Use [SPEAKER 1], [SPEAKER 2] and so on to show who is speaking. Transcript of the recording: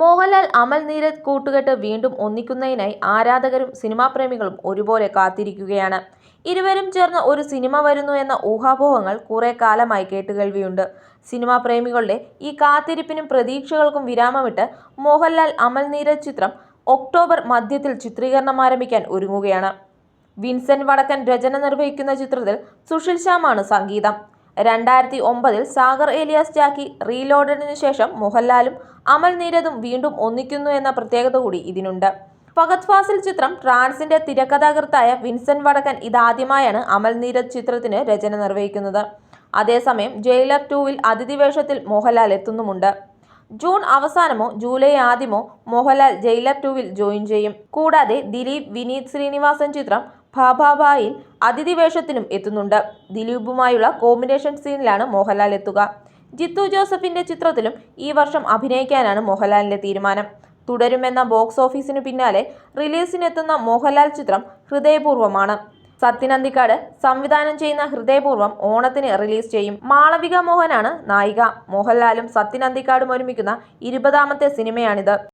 [SPEAKER 1] മോഹൻലാൽ അമൽ നീരജ് കൂട്ടുകെട്ട് വീണ്ടും ഒന്നിക്കുന്നതിനായി ആരാധകരും സിനിമാ പ്രേമികളും ഒരുപോലെ കാത്തിരിക്കുകയാണ്. ഇരുവരും ചേർന്ന് ഒരു സിനിമ വരുന്നു എന്ന ഊഹാപോഹങ്ങൾ കുറെ കാലമായി കേട്ടുകേൾവിയുണ്ട്. സിനിമാ പ്രേമികളുടെ ഈ കാത്തിരിപ്പിനും പ്രതീക്ഷകൾക്കും വിരാമമിട്ട് മോഹൻലാൽ അമൽ നീരജ് ചിത്രം ഒക്ടോബർ മധ്യത്തിൽ ചിത്രീകരണം ആരംഭിക്കാൻ ഒരുങ്ങുകയാണ്. വിൻസെന്റ് വടക്കൻ രചന നിർവഹിക്കുന്ന ചിത്രത്തിൽ സുഷിൽ ശ്യാമാണ് സംഗീതം. രണ്ടായിരത്തി ഒമ്പതിൽ സാഗർ ഏലിയാസ് ജാക്കി റീലോഡഡിന് ശേഷം മോഹൻലാലും അമൽ നീരദും വീണ്ടും ഒന്നിക്കുന്നു എന്ന പ്രത്യേകത കൂടി ഇതിനുണ്ട്. ഫഗത് ഫാസിൽ ചിത്രം ട്രാൻസിന്റെ തിരക്കഥാകൃത്തായ വിൻസെന്റ് വടക്കൻ ഇതാദ്യമായാണ് അമൽ നീരദ് ചിത്രത്തിന് രചന നിർവഹിക്കുന്നത്. അതേസമയം ജയിലർ ടൂവിൽ അതിഥി വേഷത്തിൽ മോഹൻലാൽ എത്തുന്നുമുണ്ട്. ജൂൺ അവസാനമോ ജൂലൈ ആദ്യമോ മോഹൻലാൽ ജയിലർ ടൂവിൽ ജോയിൻ ചെയ്യും. കൂടാതെ ദിലീപ് വിനീത് ശ്രീനിവാസൻ ചിത്രം ഭാഭാഭായിൽ അതിഥി വേഷത്തിനും എത്തുന്നുണ്ട്. ദിലീപുമായുള്ള കോമ്പിനേഷൻ സീനിലാണ് മോഹൻലാൽ എത്തുക. ജിത്തു ജോസഫിന്റെ ചിത്രത്തിലും ഈ വർഷം അഭിനയിക്കാനാണ് മോഹൻലാലിന്റെ തീരുമാനം. തുടരുമെന്ന ബോക്സ് ഓഫീസിനു പിന്നാലെ റിലീസിനെത്തുന്ന മോഹൻലാൽ ചിത്രം ഹൃദയപൂർവമാണ് സത്യൻ അന്തിക്കാട് സംവിധാനം ചെയ്യുന്ന ഹൃദയപൂർവം ഓണത്തിന് റിലീസ് ചെയ്യും. മാളവിക മോഹനാണ് നായിക. മോഹൻലാലും സത്യൻ അന്തിക്കാടും ഒരുമിക്കുന്ന ഇരുപതാമത്തെ സിനിമയാണിത്.